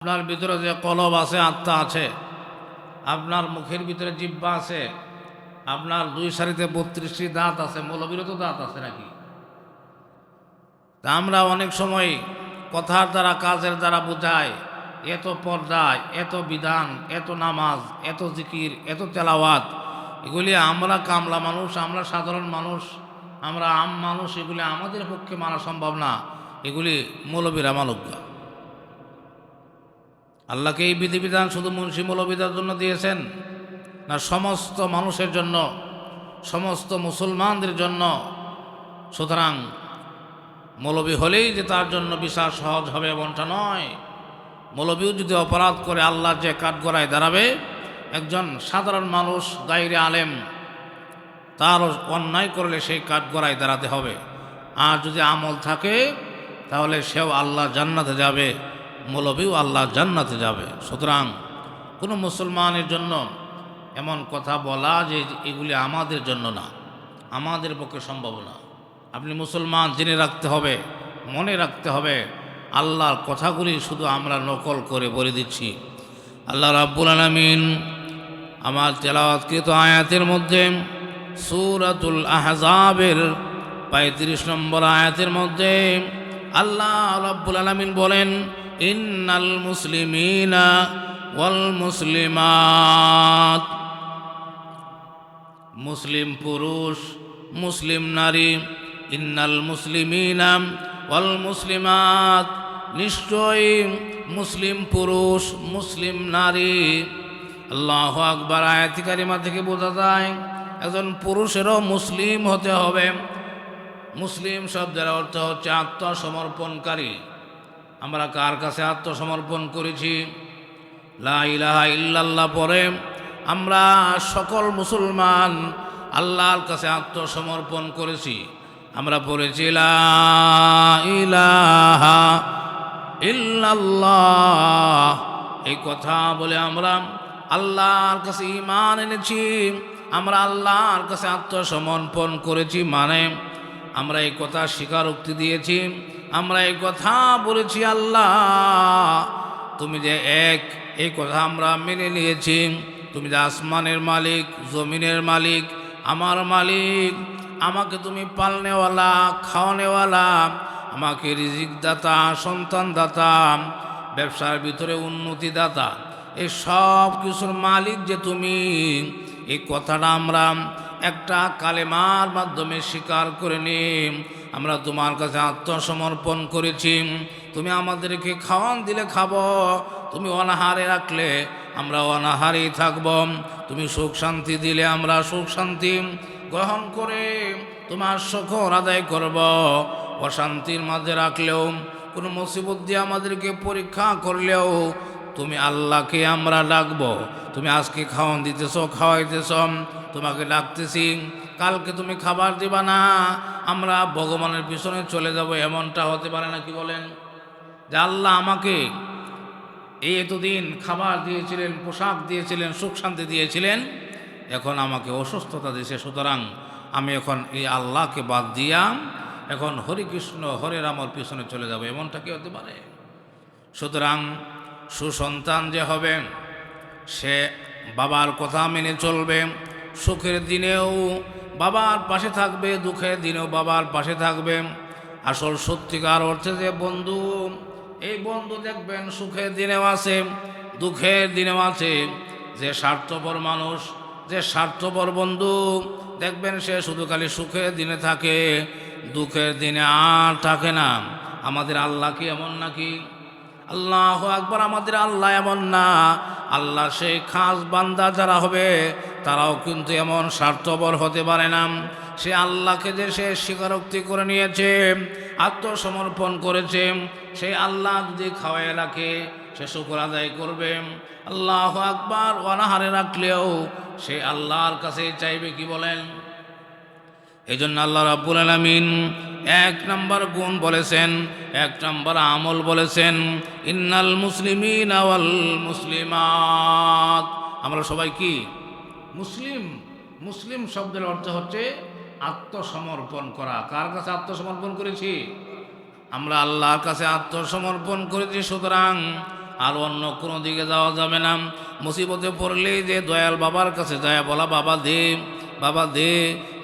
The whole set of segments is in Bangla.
আপনার ভিতরে যে কলব আছে, আত্মা আছে, আপনার মুখের ভিতরে জিব্বা আছে, আপনার দুই সারিতে বত্রিশটি দাঁত আছে, মৌলবীরও দাঁত আছে নাকি? তা আমরা অনেক সময় কথার দ্বারা, কাজের দ্বারা বোঝাই, এত পর্দায়, এত বিধান, এত নামাজ, এত জিকির, এত তেলাওয়াত, এগুলি আমরা কামলা মানুষ, আমরা সাধারণ মানুষ, আমরা আম মানুষ, এগুলি আমাদের পক্ষে মানা সম্ভব না, এগুলি মৌলবীরা মালব্যা আল্লাহকে এই বিধিবিধান শুধু মুন্সি মৌলবিদার জন্য দিয়েছেন না, সমস্ত মানুষের জন্য, সমস্ত মুসলমানদের জন্য। সুতরাং মৌলবী হলেই যে তার জন্য বিশ্বাস সহজ হবে এমনটা নয়। মৌলবীও যদি অপরাধ করে আল্লাহ যে কাঠগড়ায় দাঁড়াবে, একজন সাধারণ মানুষ, গাইরে আলেম তার অন্যায় করলে সেই কাঠগড়ায় দাঁড়াতে হবে। আর যদি আমল থাকে, তাহলে সেও আল্লাহ জান্নাতে যাবে। মৌলবীও আল্লাহ জান্নাতে যাবে। সুতরাং কোনো মুসলমানের জন্য এমন কথা বলা যে এগুলি আমাদের জন্য না, আমাদের পক্ষে সম্ভব না। আপনি মুসলমান জেনে রাখতে হবে, মনে রাখতে হবে, আল্লাহর কথাগুলি শুধু আমরা নকল করে বলে দিচ্ছি। আল্লাহ রাব্বুল আলমিন আমার তেলাওয়াতকৃত আয়াতের মধ্যে সুরাতুল আহজাবের পঁয়ত্রিশ নম্বর আয়াতের মধ্যে আল্লাহ রাব্বুল আলমিন বলেন ইন্নাল মুসলিমিনা ওয়াল মুসলিমাত। মুসলিম পুরুষ, মুসলিম নারী, ইন্নাল মুসলিমিনা ওয়াল মুসলিমাত। নিশ্চয়ই মুসলিম পুরুষ, মুসলিম নারী। আল্লাহ আকবার আয়াতিকারিমা থেকে বোঝা যায়, একজন পুরুষেরও মুসলিম হতে হবে। মুসলিম শব্দের অর্থ হচ্ছে আত্মসমর্পণকারী। আমরা কার কাছে আত্মসমর্পণ করেছি? লা ইলাহা ইল্লাল্লাহ পরে আমরা সকল মুসলমান আল্লাহর কাছে আত্মসমর্পণ করেছি। আমরা পড়েছি ইলাহা ইল্লাল্লাহ। এই কথা বলে আমরা আল্লাহর কাছে ইমান এনেছি। আমরা আল্লাহর কাছে আত্মসমর্পণ করেছি মানে আমরা এই কথা স্বীকারোক্তি দিয়েছি। আমরা এই কথা বলেছি আল্লাহ। তুমি যে এক, এই কথা আমরা মেনে নিয়েছি। তুমি যে আসমানের মালিক, জমিনের মালিক, আমার মালিক, আমাকে তুমি পালনেওয়ালা, খাওয়ানেওয়ালা, আমাকে রিজিক দাতা সন্তান দাতা ব্যবসার ভিতরে উন্নতি দাতা এই সব কিছুর মালিক যে তুমি। এই কথাটা আমরা একটা কালেমার মাধ্যমে স্বীকার করে নি আমরা তোমার কাছে আত্মসমর্পণ করেছি। তুমি আমাদেরকে খাওয়ান দিলে খাব, তুমি অনাহারে রাখলে আমরা অনাহারেই থাকব। তুমি সুখ শান্তি দিলে আমরা সুখ শান্তি গ্রহণ করে তোমার শখর আদায় করব। অশান্তির মাঝে রাখলেও, কোনো মুসিবত দিয়ে আমাদেরকে পরীক্ষা করলেও তুমি আল্লাহকে আমরা ডাকবো। তুমি আজকে খাওয়ান দিতেছ, খাওয়াইতেছ, তোমাকে ডাকতেছি। কালকে তুমি খাবার দিবা না, আমরা ভগবানের পিছনে চলে যাব, এমনটা হতে পারে না, কি বলেন? যে আল্লাহ আমাকে এই এতদিন খাবার দিয়েছিলেন, পোশাক দিয়েছিলেন, সুখ শান্তি দিয়েছিলেন, এখন আমাকে অসুস্থতা দিয়েছে, সুতরাং আমি এখন এই আল্লাহকে বাদ দিয়াম, এখন হরিকৃষ্ণ হরে রামর পিছনে চলে যাব, এমনটা কি হতে পারে? সুতরাং সুসন্তান যে হবে, সে বাবার কথা মেনে চলবে, সুখের দিনেও বাবার পাশে থাকবে দুঃখের দিনেও বাবার পাশে থাকবে। আসল সত্যিকার অর্থে যে বন্ধু, এই বন্ধু দেখবেন সুখের দিনেও আছে দুঃখের দিনেও আছে। যে স্বার্থপর মানুষ, যে স্বার্থপর বন্ধু, দেখবেন সে শুধু খালি সুখের দিনে থাকে দুঃখের দিনে আর থাকে না। আমাদের আল্লাহ কি এমন নাকি? আল্লাহ একবার আমাদের আল্লাহ এমন না। আল্লাহ সেই খাস বান্দা যারা হবে তারাও কিন্তু এমন স্বার্থপর হতে পারে না। সে আল্লাহকে যে সে স্বীকারোক্তি করে নিয়েছে, আত্মসমর্পণ করেছে, সে আল্লাহ যদি খাওয়াই রাখে, সে শুকর আদায় করবে। আল্লাহ আকবার, অনাহারে রাখলেও সে আল্লাহর কাছে চাইবে কি বলেন? এই জন্য আল্লাহ রাব্বুল আলমিন এক নম্বর গুণ বলেছেন, এক নম্বর আমল বলেছেন, ইন্নাল মুসলিমিন আওয়াল মুসলিমাত। আমরা সবাই কি? মুসলিম মুসলিম শব্দের অর্থ হচ্ছে আত্মসমর্পণ করা। কার কাছে আত্মসমর্পণ করেছি? আমরা আল্লাহর কাছে আত্মসমর্পণ করেছি, সুতরাং আর অন্য কোনো দিকে যাওয়া যাবে না। মুসিবতে পড়লেই যে দয়াল বাবার কাছে যায়, বলা, বাবা দে বাবা দে,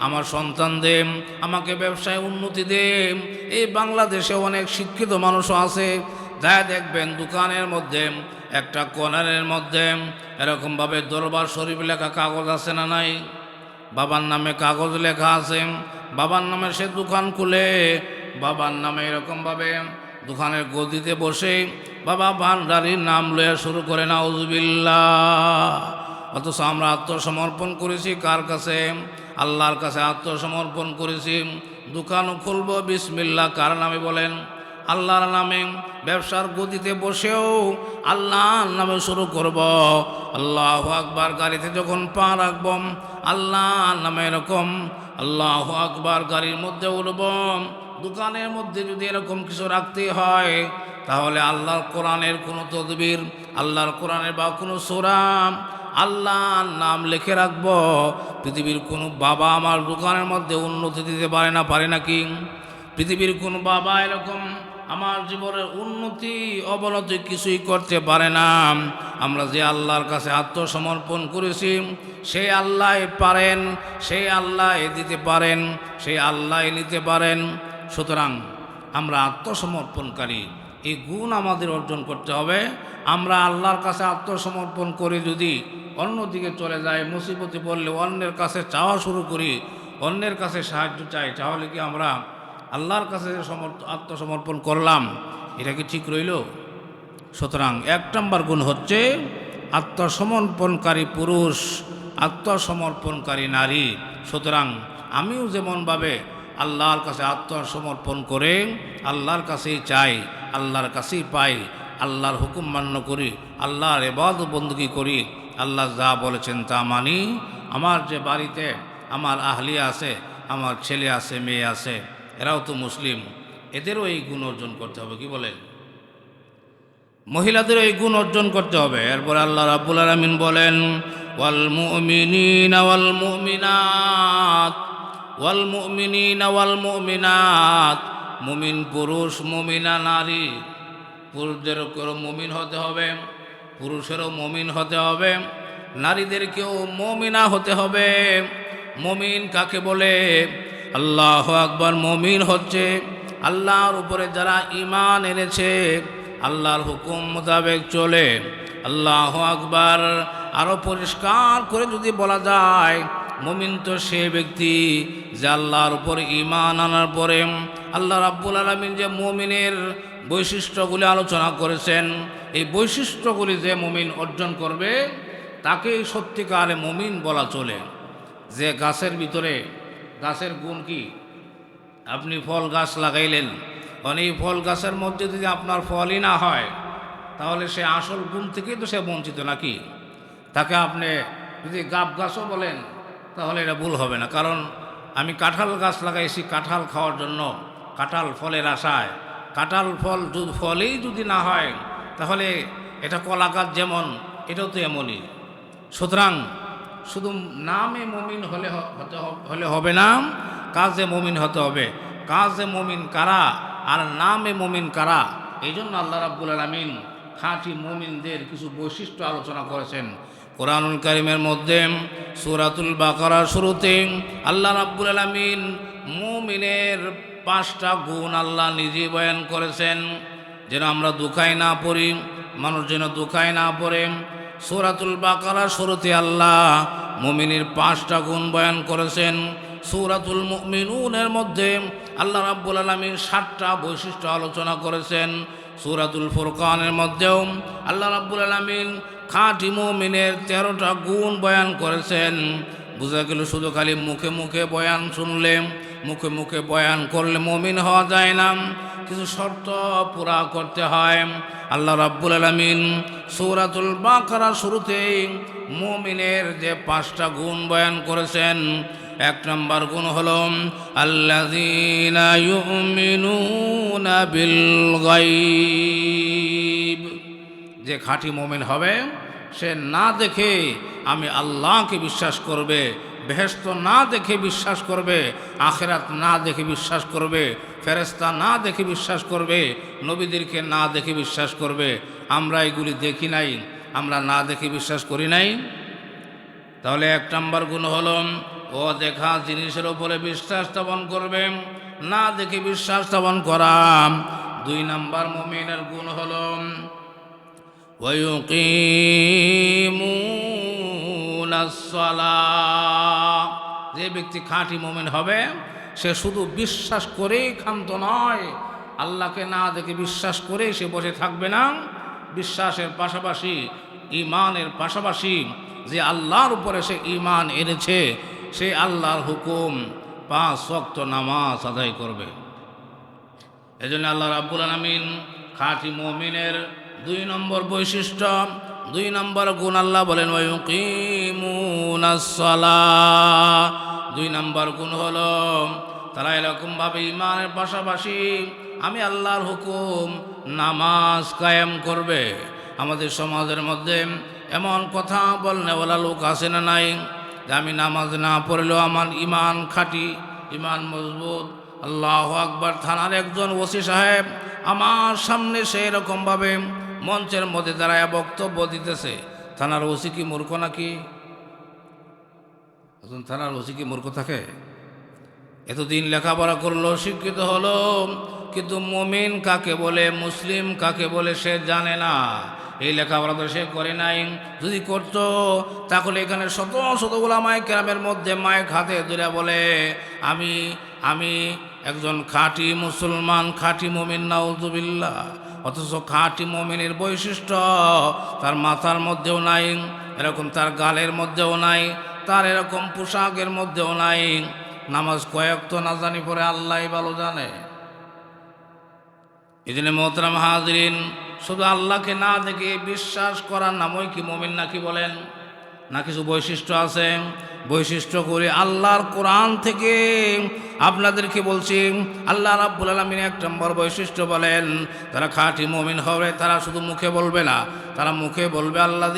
আমার সন্তান দে, আমাকে ব্যবসায় উন্নতি দে। এই বাংলাদেশে অনেক শিক্ষিত মানুষও আছে যা দেখবেন দোকানের মধ্যে, একটা কর্নারের মধ্যে, এরকমভাবে দরবার শরীফ লেখা কাগজ আছে না নাই? বাবার নামে কাগজ লেখা আছে। বাবার নামে সে দোকান খুলে, বাবার নামে এরকমভাবে দোকানের গদিতে বসে, বাবা ভান্ডারির নাম লয়া শুরু করে না উজবিল্লা অথচ আমরা আত্মসমর্পণ করেছি, কার কাছে? আল্লাহর কাছে আত্মসমর্পণ করেছি। দোকানও খুলব বিসমিল্লা কার নামে বলেন? আল্লাহর নামে ব্যবসার গদিতে বসেও আল্লাহর নামে শুরু করব। আল্লাহ আকবার গাড়িতে যখন পা রাখব, আল্লাহর নামে এরকম, আল্লাহ আকবার গাড়ির মধ্যে উঠব। দোকানের মধ্যে যদি এরকম কিছু রাখতে হয়, তাহলে আল্লাহর কোরআনের কোনো তদবির, আল্লাহর কোরআনের বা কোনো সোরাম আল্লাহর নাম লিখে রাখব। পৃথিবীর কোনো বাবা আমার দোকানের মধ্যে উন্নতি দিতে পারে না, পারে নাকি পৃথিবীর কোনো বাবা এরকম আমার জীবনের উন্নতি, অবনতি কিছুই করতে পারে না। আমরা যে আল্লাহর কাছে আত্মসমর্পণ করেছি সেই আল্লাহ পারেন সেই আল্লাহ দিতে পারেন সেই আল্লাহ নিতে পারেন। সুতরাং আমরা আত্মসমর্পণকারী। এই গুণ আমাদের অর্জন করতে হবে। আমরা আল্লাহর কাছে আত্মসমর্পণ করে যদি অন্যদিকে চলে যাই, মুসিবতে পড়লে অন্যের কাছে চাওয়া শুরু করি, অন্যের কাছে সাহায্য চাই, তাহলে কি আমরা আল্লাহর কাছে আত্মসমর্পণ করলাম, এটা কি ঠিক রইল? সুতরাং এক নম্বর গুণ হচ্ছে আত্মসমর্পণকারী পুরুষ, আত্মসমর্পণকারী নারী। সুতরাং আমিও যেমনভাবে আল্লাহর কাছে আত্মসমর্পণ করে, আল্লাহর কাছেই চাই, আল্লাহর কাছেই পাই, আল্লাহর হুকুম মান্য করি, আল্লাহর এবাদ বন্দুকি করি, আল্লাহ যা বলেছেন তা মানি। আমার যে বাড়িতে আমার আহলিয়া আছে, আমার ছেলে আছে, মেয়ে আছে এরাও তো মুসলিম। এদেরও এই গুণ অর্জন করতে হবে, কি বলেন? মহিলাদের এই গুণ অর্জন করতে হবে। এরপর আল্লাহ রাব্বুল আলামিন বলেন, ওয়াল মুমিনিনা ওয়াল মুমিনাত, ওয়াল মুমিনিনা ওয়াল মুমিনাত, মুমিন পুরুষ, মুমিনা নারী পুরুষদেরও মুমিন হতে হবে, পুরুষেরও মুমিন হতে হবে, নারীদেরকেও মমিনা হতে হবে। মমিন কাকে বলে? আল্লাহ আকবার মমিন হচ্ছে। আল্লাহর উপরে যারা ইমান এনেছে, আল্লাহর হুকুম মোতাবেক চলে। আল্লাহ আকবার। আরও পরিষ্কার করে যদি বলা যায়, মমিন তো সে ব্যক্তি যে আল্লাহর উপর ইমান আনার পরে আল্লাহ রাব্বুল আলমিন যে মমিনের বৈশিষ্ট্যগুলি আলোচনা করেছেন, এই বৈশিষ্ট্যগুলি যে মমিন অর্জন করবে, তাকেই সত্যিকারে মমিন বলা চলে। যে গাছের ভিতরে গাছের গুণ কি? আপনি ফল গাছ লাগাইলেন। মানে এই ফল গাছের মধ্যে যদি আপনার ফলই না হয়, তাহলে সে আসল গুণ থেকেই তো সে বঞ্চিত নাকি? তাকে আপনি যদি গাব গাছও বলেন, তাহলে এটা ভুল হবে না। কারণ আমি কাঁঠাল গাছ লাগাইছি, কাঁঠাল খাওয়ার জন্য কাঁঠাল ফলের আশায়। কাঁঠাল ফল ফলেই যদি না হয়, তাহলে এটা কলা গাছ যেমন, এটাও তো এমনই। সুতরাং শুধু নামে মমিন হলে হতে হলে হবে না, কাজে মমিন হতে হবে। কাজে মমিন কারা আর নামে মমিন কারা? এই জন্য আল্লাহ রাব্বুল আলমিন খাঁটি মমিনদের কিছু বৈশিষ্ট্য আলোচনা করেছেন। কোরআনুল কারিমের মধ্যে সুরাতুল বাকারা শুরুতে আল্লাহ রাব্বুল আলমিন মুমিনের পাঁচটা গুণ আল্লাহ নিজে বয়ান করেছেন। যেন আমরা দুঃখায় না পড়ি, মানুষ যেন দুঃখায় না পড়ে সুরাতুল বাকারা শুরুতে আল্লাহ মুমিনের পাঁচটা গুণ বয়ান করেছেন। সুরাতুল মুমিনুনের মধ্যে আল্লাহ রাব্বুল আলমীর সাতটা বৈশিষ্ট্য আলোচনা করেছেন। সুরাতুল ফুরকানের মধ্যেও আল্লাহ রাব্বুল আলমিন খাঁটি মুমিনের তেরোটা গুণ বয়ান করেছেন। বোঝা গেল শুধু খালি মুখে মুখে বয়ান শুনলে মুখে মুখে বয়ান করলে মমিন হওয়া যায় না। কিছু শর্ত পুরা করতে হয়। আল্লাহ রাব্বুল আলমিন সৌরাতুল বাকারা শুরুতেই মমিনের যে পাঁচটা গুণ বয়ান করেছেন। এক নম্বর গুণ হল ইউমিনুনা বিল গায়ব। যে খাঁটি মোমেন হবে, সে না দেখে আমি আল্লাহকে বিশ্বাস করবে বেহেস্ত না দেখে বিশ্বাস করবে, আখেরাত না দেখে বিশ্বাস করবে ফেরেস্তা না দেখে বিশ্বাস করবে, নবীদেরকে না দেখে বিশ্বাস করবে। আমরা এগুলি দেখি নাই, আমরা না দেখে বিশ্বাস করি নাই। তাহলে এক নম্বর গুণ হল ও দেখা জিনিসের ওপরে বিশ্বাস স্থাপন করবে, না দেখে বিশ্বাস স্থাপন করাম দুই নম্বর মমিনের গুণ হলম যে ব্যক্তি খাঁটি মোমেন হবে, সে শুধু বিশ্বাস করেই ক্ষান্ত নয়, আল্লাহকে না দেখে বিশ্বাস করে সে বসে থাকবে না। বিশ্বাসের পাশাপাশি ইমানের পাশাপাশি যে আল্লাহর উপরে সে ইমান এনেছে, সে আল্লাহর হুকুম পাঁচ শক্ত নামাজ আদায় করবে। এজন্য আল্লাহ রাব্বুল আলামিন খাঁটি মুমিনের দুই নম্বর বৈশিষ্ট্য, দুই নম্বর গুণ আল্লাহ বলেন দুই নম্বর গুণ হলো, তারা এরকমভাবে ইমানের পাশাপাশি আমি আল্লাহর হুকুম নামাজ কায়েম করবে। আমাদের সমাজের মধ্যে এমন কথা বলনেওয়ালা লোক আছে না নাই, যে আমি নামাজ না পড়লেও আমার ইমান খাঁটি ইমান মজবুত। আল্লাহ আকবর থানার একজন ওসি সাহেব আমার সামনে সেই রকমভাবে মঞ্চের মধ্যে দাঁড়ায় বক্তব্য দিতেছে। থানার ওসি কি মূর্খ নাকি? একজন থানার ওসি কি মূর্খ থাকে? এতদিন লেখাপড়া করল, শিক্ষিত হলো, কিন্তু মমিন কাকে বলে, মুসলিম কাকে বলে সে জানে না। এই লেখাপড়া তো সে করে নাই। যদি করতো, তাহলে এখানে শত শতগুলা মাইক গ্রামের মধ্যে মাইক হাতে ধরে বলে, আমি আমি একজন খাঁটি মুসলমান, খাঁটি মমিন নাউজুবিল্লা অথচ খাঁটি মমিনের বৈশিষ্ট্য, তার মাথার মধ্যেও নাই, এরকম তার গালের মধ্যেও নাই, তার এরকম পোশাকের মধ্যেও নাই। নামাজ কয়েক তো না জানি পরে আল্লাহ ভালো জানে। জন্য মোহতরাম হাজরিন, শুধু আল্লাহকে না দেখে বিশ্বাস করার নামই কি মমিন নাকি বলেন? না কিছু বৈশিষ্ট্য আছে? বৈশিষ্ট্য করে আল্লাহর কোরআন থেকে আপনাদেরকে বলছি, আল্লাহ রাব্বুল আলমিন এক নম্বর বৈশিষ্ট্য বলেন তারা খাঁটি মমিন হবে, তারা শুধু মুখে বলবে না, তারা মুখে বলবে আল্লাহ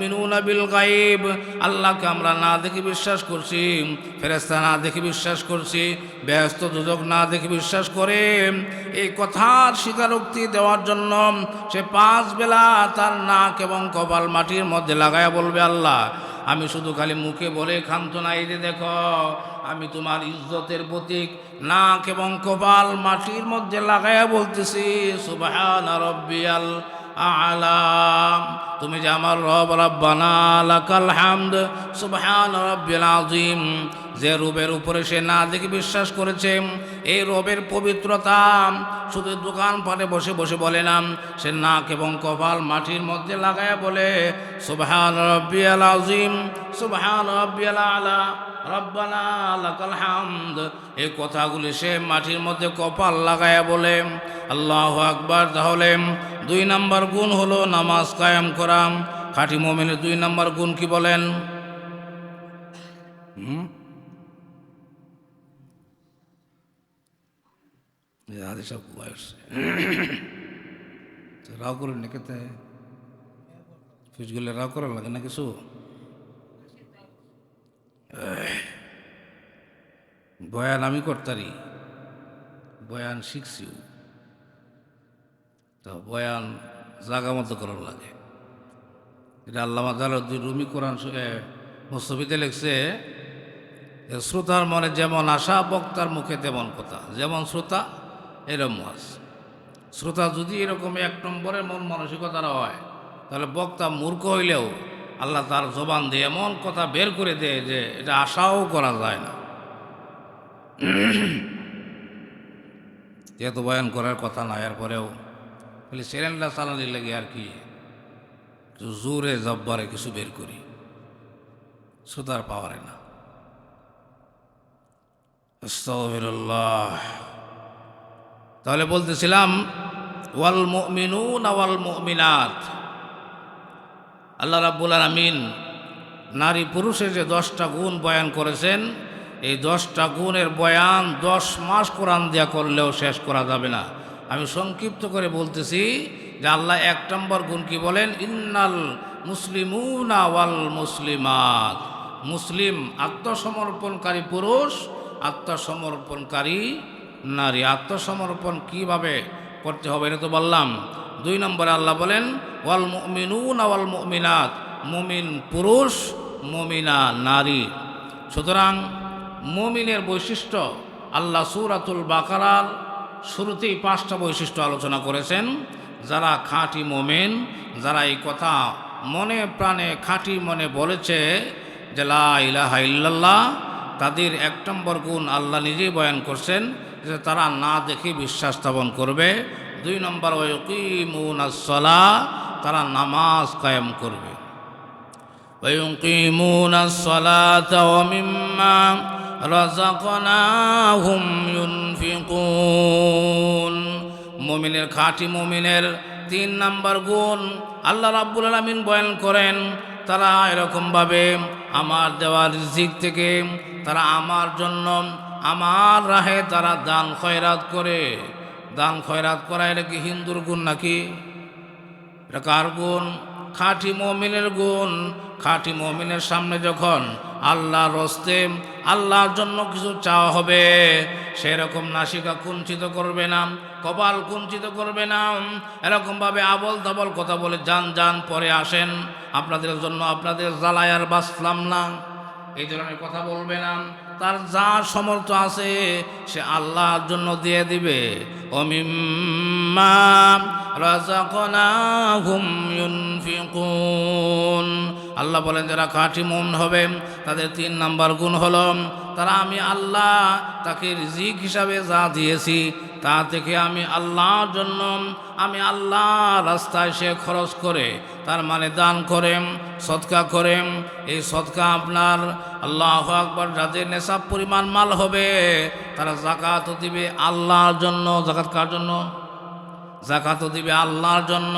মিনুনা বিল গাইব আল্লাহকে আমরা না দেখে বিশ্বাস করছি ফেরেস্তা না দেখে বিশ্বাস করছি, ব্যস্ত দুদক না দেখে বিশ্বাস করে। এই কথার স্বীকারোক্তি দেওয়ার জন্য সে পাঁচ বেলা তার নাক এবং কপাল মাটির মধ্যে লাগায়া বলবে, আল্লাহ আমি শুধু খালি মুখে বলে ক্ষান্ত না এই দেখো, আমি তোমার ইজ্জতের প্রতীক, নাক এবং কপাল মাটির মধ্যে লাগাইয়া বলতেছি সুবাহ রব্বিয়াল আলাম তুমি যে আমার রব, রব্বানা সুবহান রব্বিল আযীম। যে রবের উপরে সে না দেখে বিশ্বাস করেছে, এই রবের পবিত্রতা শুধু দোকান পাটে বসে বসে বলে না, সে নাক এবং কপাল মাটির মধ্যে লাগায় বলে, সুবহান রব্বিয়াল আযীম, সুবহান রব্বিয়াল আলা। রব্বানা লাকাল হামদ। এই কথাগুলি সে মাটির মধ্যে কপাল লাগায়া বলে, আল্লাহ আকবার। তাহলে দুই নাম্বার গুণ হলো নামাজ কায়েম করা। খাঁটি মোমেনের দুই নাম্বার গুণ কি বলেন? বয়স রাও করে নেকেতে ফিজগুলো রাও করা লাগে না কিছু বয়ান আমি করতারি। বয়ান শিখছিও। তো বয়ান জাগা মতো করার লাগে। এটা আল্লামা জালাউদ্দিন রুমি কোরআন মুস্তফিতে লিখছে শ্রোতার মনে যেমন আশা, বক্তার মুখে তেমন কথা। যেমন শ্রোতা, এরম মাস শ্রোতা যদি এরকম এক নম্বরের মন মানসিকতার হয়, তাহলে বক্তা মূর্খ হইলেও আল্লাহ তার জবান দিয়ে এমন কথা বের করে দেয় যে এটা আশাও করা যায় না। যেহেতু বয়ান করার কথা না, এর পরেও বলি, সিলিন্ডার চালানির লাগে আর কি? জোরে জব্বারে কিছু বের করি। শ্রোতার পাওয়ারে না। তাহলে বলতেছিলাম, ওয়াল মুমিনুন ওয়াল মুমিনাত। আল্লাহ রাব্বুল আলামিন নারী পুরুষের যে দশটা গুণ বয়ান করেছেন এই দশটা গুণের বয়ান দশ মাস কোরআন দেয়া করলেও শেষ করা যাবে না। আমি সংক্ষিপ্ত করে বলতেছি যে আল্লাহ এক নম্বর গুণ কি বলেন? ইন্নাল মুসলিমুনা ওয়াল মুসলিমাত। মুসলিম আত্মসমর্পণকারী পুরুষ, আত্মসমর্পণকারী নারী। আত্মসমর্পণ কীভাবে করতে হবে এটা তো বললাম। দুই নম্বরে আল্লাহ বলেন, ওয়াল মুমিনুন ওয়াল মুমিনাত। মুমিন পুরুষ, মুমিনা নারী। সুতরাং মুমিনের বৈশিষ্ট্য, আল্লাহ সুরাতুল বাকারাল শুরুতেই পাঁচটা বৈশিষ্ট্য আলোচনা করেছেন। যারা খাঁটি মোমেন, যারা এই কথা মনে প্রাণে, খাঁটি মনে বলেছে যে লাহা ইল্লাল্লাহ, তাদের এক নম্বর গুণ আল্লাহ নিজেই বয়ান করছেন যে তারা না দেখে বিশ্বাস স্থাপন করবে। দুই নম্বর ওয়কিমুনাসলা তারা নামাজ কায়েম করবে। ওয়কিমুনাসলা রাজাকনাহুম ইউনফিকুন। মোমিনের খাঁটি মুমিনের তিন নাম্বার গুণ আল্লাহ রাব্বুল আলমিন বয়ন করেন, তারা এরকমভাবে আমার দেওয়ার রিজিক থেকে তারা আমার জন্য আমার রাহে তারা দান খয়রাত করে। দান খয়রাত করা এটা কি হিন্দুর গুণ নাকি? এটা কার গুণ? খাঁটি মমিনের গুণ, খাঁটি মমিনের সামনে যখন আল্লাহর রস্তে আল্লাহর জন্য কিছু চাওয়া হবে, সেরকম নাসিকা কুঞ্চিত করবে না, কপাল কুঞ্চিত করবে না। এরকমভাবে আবল তাবল কথা বলে যান যান পরে আসেন। আপনাদের জন্য আপনাদের জ্বালায় আর বাঁচলাম না। এই ধরনের কথা বলবে না। তার যা সমর্থ আছে, সে আল্লাহর জন্য দিয়ে দিবে। আল্লাহ বলেন, যারা কাঠি মন হবে, তাদের তিন নাম্বার গুণ হল, তারা আমি আল্লাহ তাকে রিজিক হিসাবে যা দিয়েছি তা থেকে আমি আল্লাহর জন্য, আমি আল্লাহ রাস্তায় সে খরচ করে, তার মানে দান করেন সৎকা করেন এই সৎকা আপনার আল্লাহ আকবর যাদের নেশাব পরিমাণ মাল হবে, তারা জাকাতও দিবে আল্লাহর জন্য জাকাত কার জন্য? জাকাতও দিবে আল্লাহর জন্য।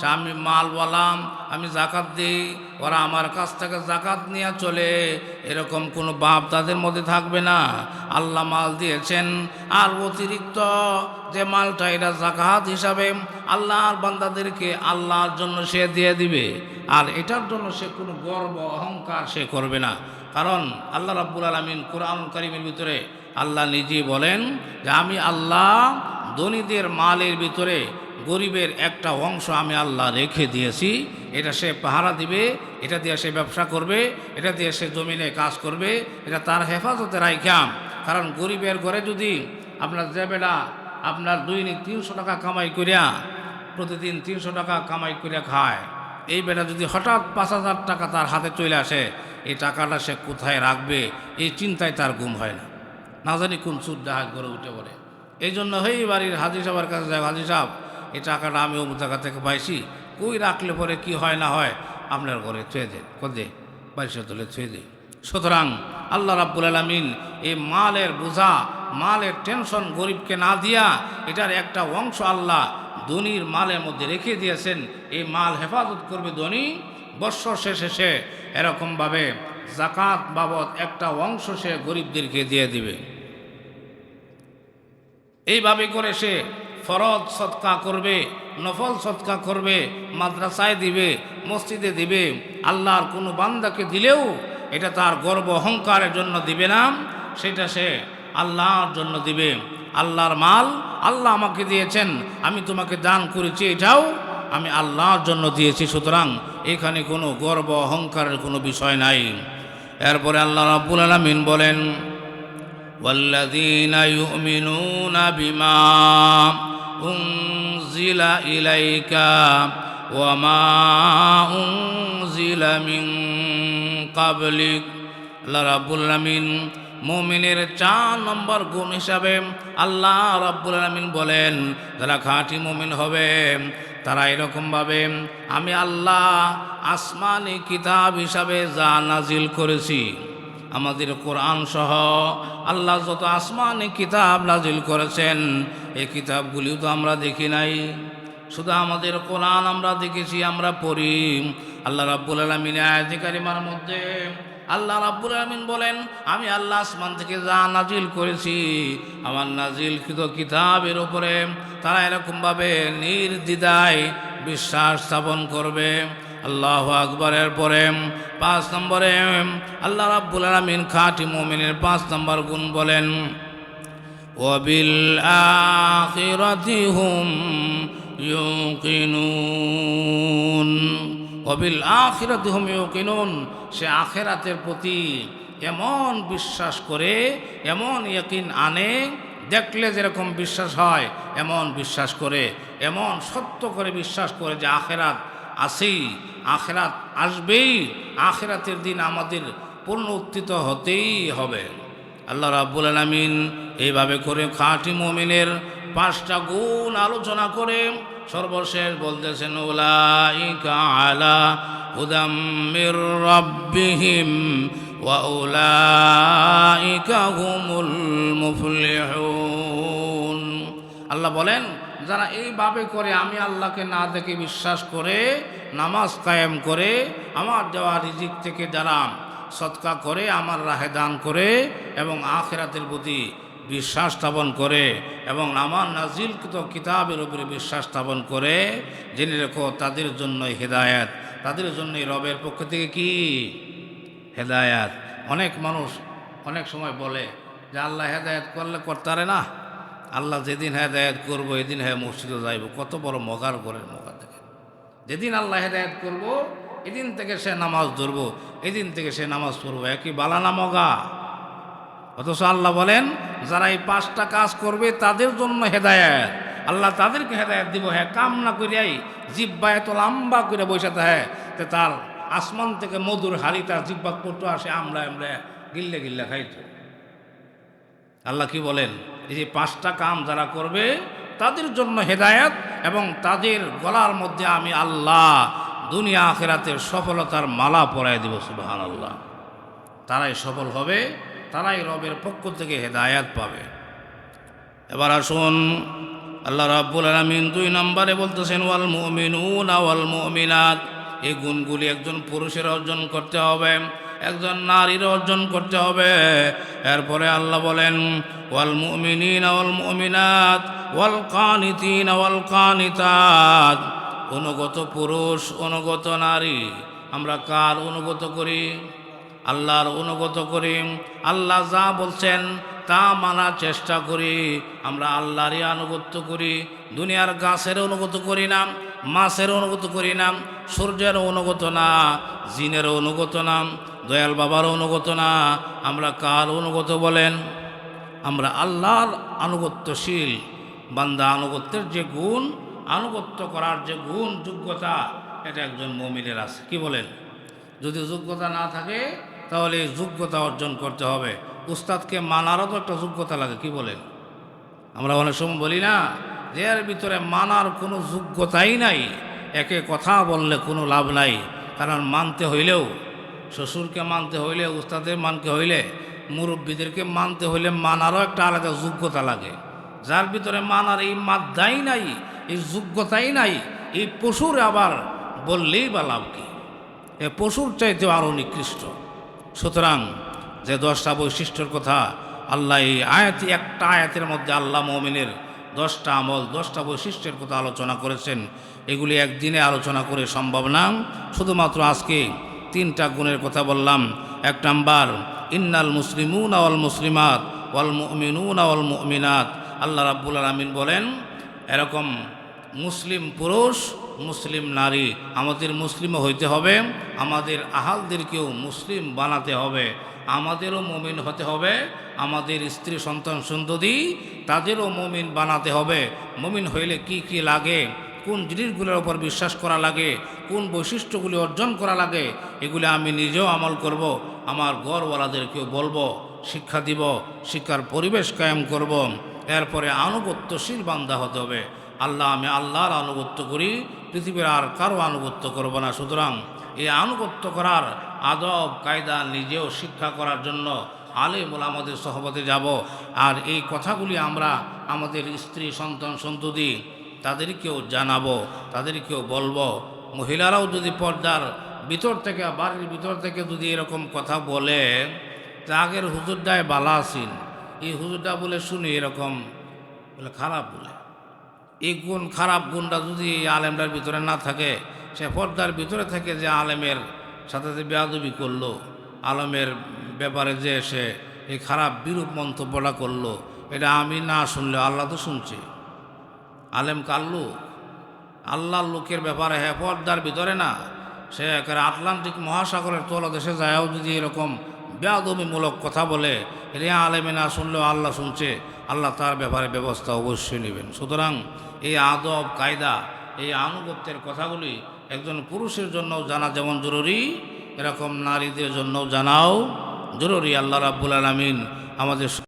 সে আমি মাল বলাম আমি জাকাত দিই। ওরা আমার কাছ থেকে জাকাত নিয়ে চলে। এরকম কোনো বাপ তাদের মধ্যে থাকবে না। আল্লাহ মাল দিয়েছেন। আর অতিরিক্ত যে মালটা, এটা জাকাত হিসাবে আল্লাহর বান্দাদেরকে আল্লাহর জন্য সে দিয়ে দিবে। আর এটার জন্য সে কোনো গর্ব, অহংকার সে করবে না। কারণ আল্লাহ রাব্বুল আলমিন কোরআন করিমের ভিতরে আল্লাহ নিজেই বলেন যে, আমি আল্লাহ ধনীদের মালের ভিতরে গরিবের একটা অংশ আমি আল্লাহ রেখে দিয়েছি। এটা সে পাহারা দিবে, এটা দিয়ে সে ব্যবসা করবে, এটা দিয়ে সে জমিনে কাজ করবে, এটা তার হেফাজতে রাইখাম। কারণ গরিবের ঘরে যদি আপনার যে বেটা আপনার দৈনিক তিনশো টাকা কামাই করিয়া, প্রতিদিন তিনশো টাকা কামাই করিয়া খায়, এই বেটা যদি হঠাৎ পাঁচ হাজার টাকা তার হাতে চলে আসে, এই টাকাটা সে কোথায় রাখবে, এই চিন্তায় তার গুম হয় না। না জানি কোন সুদ ডাহাজ করে উঠে পড়ে এই জন্য হই বাড়ির হাজি সাহেবের কাছে যায়, হাজি সাহেব, এই টাকাটা আমি অমুক জায়গা থেকে পাইছি। কই রাখলে পরে কি হয় না হয়? আপনার ঘরে ছুঁয়ে দেন কোদে বাইশে তুলে ছুঁয়ে দে। সুতরাং আল্লাহ রাব্বুল আলমিন এই মালের বোঝা, মালের টেনশন গরিবকে না দিয়া এটার একটা অংশ আল্লাহ ধনির মালের মধ্যে রেখে দিয়েছেন। এই মাল হেফাজত করবে ধনী। বৎসর শেষে সে এরকমভাবে জাকাত বাবদ একটা অংশ সে গরিবদেরকে দিয়ে দিবে। এইভাবে করে সে ফরজ সৎকা করবে, নফল সৎকা করবে, মাদ্রাসায় দিবে, মসজিদে দিবে, আল্লাহর কোনো বান্দাকে দিলেও এটা তার গর্ব অহংকারের জন্য দিবে না, সেটা সে আল্লাহর জন্য দিবে। আল্লাহর মাল, আল্লাহ আমাকে দিয়েছেন, আমি তোমাকে দান করেছি, এটাও আমি আল্লাহর জন্য দিয়েছি, সুতরাং এখানে কোনো গর্ব অহংকারের কোনো বিষয় নাই। এরপরে আল্লাহ রাব্বুল আলামিন বলেন والذين يؤمنون بما أنزل إليك وما أنزل من قبلك আল্লাহ রাব্বুল আলামিন মুমিনের চার নম্বর গুণ হিসাবে আল্লাহ রাব্বুল আলামিন বলেন যারা খাঁটি মুমিন হবে তারা এরকমভাবে আমি আল্লাহ আসমানি কিতাব হিসাবে যা নাজিল করেছি আমাদের কোরআন সহ আল্লাহ যত আসমানি কিতাব নাজিল করেছেন, এই কিতাবগুলিও তো আমরা দেখি নাই। শুধু আমাদের কোরআন আমরা দেখেছি, আমরা পড়ি। আল্লাহ রাব্বুল আলমিন আয়াতিকারিমার মধ্যে আল্লাহ রাব্বুল আলমিন বলেন, আমি আল্লাহ আসমান থেকে যা নাজিল করেছি, আমার নাজিল নাজিলকৃত কিতাবের উপরে তারা এরকমভাবে নির্দ্বিধায় বিশ্বাস স্থাপন করবে। আল্লাহ আকবরের পরে পাঁচ নম্বরে আল্লাহ রাব্বুল আলমিন খাটি মোমিনের পাঁচ নম্বর গুণ বলেন ওবিল আখিরাতি হুম ইউকিনুন। অবিল আখিরাতি হুম ইউকিনুন। সে আখেরাতের প্রতি এমন বিশ্বাস করে, এমন ইয়কিন আনে, দেখলে যেরকম বিশ্বাস হয়, এমন বিশ্বাস করে, এমন সত্য করে বিশ্বাস করে যে আখেরাত আসি আখেরাত আসবেই। আখেরাতের দিন আমাদের পূর্ণ উত্থিত হতেই হবে। আল্লাহ রাব্বুল আলামিন এইভাবে করে খাঁটি মুমিনের পাঁচটা গুণ আলোচনা করে সর্বশেষ বলতেছেন আলা আল্লাহ বলেন যারা এইভাবে করে আমি আল্লাহকে না দেখে বিশ্বাস করে, নামাজ কায়েম করে, আমার দেওয়া রিজিক থেকে যারা সৎকা করে, আমার রাহে দান করে এবং আখেরাতের প্রতি বিশ্বাস স্থাপন করে এবং আমার নাজিলকৃত কিতাবের উপরে বিশ্বাস স্থাপন করে, জেনে রেখো তাদের জন্যই হেদায়াত। তাদের জন্যই রবের পক্ষ থেকে কি? হেদায়াত। অনেক মানুষ অনেক সময় বলে যে, আল্লাহ হেদায়াত করলে করতারে না? আল্লাহ যেদিন হেদায়াত করব, এদিন হ্যাঁ মসজিদে যাইব। কত বড় মগার করে মগা থেকে যেদিন আল্লাহ হেদায়াত করব, এদিন থেকে সে নামাজ ধরবো, এদিন থেকে সে নামাজ পড়ব। একই বালানা মগা? অথচ আল্লাহ বলেন, যারা এই পাঁচটা কাজ করবে, তাদের জন্য হেদায়াত। আল্লাহ তাদেরকে হেদায়াত দিব। হ্যাঁ কাম না করিয়াই জিব্বা এত লম্বা করে বসে হ্যাঁ তে তার আসমান থেকে মধুর হাড়ি, তার জিব্বাত পড়তো আসে আমরা আমরা গিল্লে গিল্লে খাইতো। আল্লাহ কি বলেন? এই যে পাঁচটা কাম যারা করবে, তাদের জন্য হেদায়াত এবং তাদের গলার মধ্যে আমি আল্লাহ দুনিয়া আখেরাতের সফলতার মালা পরাই দেব সুবাহান আল্লাহ তারাই সফল হবে, তারাই রবের পক্ষ থেকে হেদায়াত পাবে। এবার আসুন, আল্লাহ রাব্বুল আলামিন দুই নম্বরে বলতেছেন, ওয়াল মুমিনুন ওয়াল মুমিনাত। এই গুণগুলি একজন পুরুষের অর্জন করতে হবে। একজন নারীর অর্জন করতে হবে। এরপরে আল্লাহ বলেন, ওয়াল মুমিনিন ওয়াল মুমিনাত, ওয়াল কানিতিন ওয়াল কানিতাত। অনুগত পুরুষ, অনুগত নারী, আমরা কার অনুগত করি? আল্লাহর অনুগত করি। আল্লাহ যা বলছেন তা মানার চেষ্টা করি। আমরা আল্লাহরই আনুগত্য করি। দুনিয়ার গাছের অনুগত করি না মাছের অনুগত করি না সূর্যের অনুগত না জিনের অনুগত না। দয়াল বাবার অনুগত না, আমরা কার অনুগত বলেন? আমরা আল্লাহর আনুগত্যশীল। বান্দা আনুগত্যের যে গুণ, আনুগত্য করার যে গুণ, যোগ্যতা, এটা একজন মমিনের আছে। কি বলেন? যদি যোগ্যতা না থাকে, তাহলে এই যোগ্যতা অর্জন করতে হবে। উস্তাদকে মানারও তো একটা যোগ্যতা লাগে, কি বলেন? আমরা অনেক সময় বলি না, যে এর ভিতরে মানার কোনো যোগ্যতাই নাই। একে কথা বললে কোনো লাভ নাই, কারণ মানতে হইলেও শ্বশুরকে মানতে হইলে উস্তাদের মানতে হইলে, মুরব্বীদেরকে মানতে হইলে মানারও একটা আলাদা যোগ্যতা লাগে। যার ভিতরে মানার এই মাদ্দাই নাই, এই যোগ্যতাই নাই, এই পশুর আবার বললেই বা লাভ কি? এ পশুর চাইতেও আরও নিকৃষ্ট। সুতরাং যে দশটা বৈশিষ্ট্যের কথা আল্লাহ এই আয়াতি, একটা আয়াতের মধ্যে আল্লাহ মমিনের দশটা আমল, দশটা বৈশিষ্ট্যের কথা আলোচনা করেছেন, এগুলি একদিনে আলোচনা করে সম্ভব না। শুধুমাত্র আজকে তিনটা গুণের কথা বললাম। এক নাম্বার, ইন্নাল মুসলিমুন আওয়াল মুসলিমাত ওয়াল মুমিনুন আওয়াল মুমিনাত। আল্লাহ রাব্বুল আলমিন বলেন, এরকম মুসলিম পুরুষ, মুসলিম নারী, আমাদের মুসলিমও হইতে হবে, আমাদের আহালদেরকেও মুসলিম বানাতে হবে, আমাদেরও মমিন হতে হবে, আমাদের স্ত্রী, সন্তান, সন্ততি, তাদেরও মমিন বানাতে হবে। মমিন হইলে কি কি লাগে? কোন জিনিসগুলোর ওপর বিশ্বাস করা লাগে, কোন বৈশিষ্ট্যগুলি অর্জন করা লাগে, এগুলি আমি নিজেও আমল করব, আমার গড়ওয়ালাদেরকেও বলব, শিক্ষা দিব, শিক্ষার পরিবেশ কায়েম করব, এরপরে আনুগত্যশীল বান্ধা হতে হবে। আল্লাহ, আমি আল্লাহর আনুগত্য করি, পৃথিবীর আর কারও আনুগত্য করব না। সুতরাং এই আনুগত্য করার আদব, কায়দা নিজেও শিক্ষা করার জন্য আলেম আমাদের সহবতে যাব। আর এই কথাগুলি আমরা আমাদের স্ত্রী, সন্তান, সন্ততি তাদেরকেও জানাব, তাদেরকেও বলব। মহিলারাও যদি পর্দার ভিতর থেকে, বাড়ির ভিতর থেকে যদি এরকম কথা বলে যে আগের হুজুরটায় বালা আসিন এই হুজুরটা বলে, শুনি, এরকম বলে, খারাপ বলে। এই গুণ, খারাপ গুণটা যদি আলেমটার ভিতরে না থাকে, সে পর্দার ভিতরে থেকে যে আলেমের সাথে যে বেয়াদবি করল, আলমের ব্যাপারে যে সে এই খারাপ, বিরূপ মন্তব্যটা করল, এটা আমি না শুনলে আল্লাহ তো শুনছি। আলেম কাল্লু আল্লাহর লোকের ব্যাপারে হ্যাঁ পর্দার ভিতরে না। সে একেবারে আটলান্টিক মহাসাগরের তলদেশে যায়ও যদি এরকম বেয়াদবিমূলক কথা বলে রে আলেমে না শুনলেও আল্লাহ শুনছে, আল্লাহ তার ব্যাপারে ব্যবস্থা অবশ্যই নেবেন। সুতরাং এই আদব, কায়দা, এই আনুগত্যের কথাগুলি একজন পুরুষের জন্যও জানা যেমন জরুরি, এরকম নারীদের জন্যও জানাও জরুরি। আল্লাহ রাব্বুল আলমিন আমাদের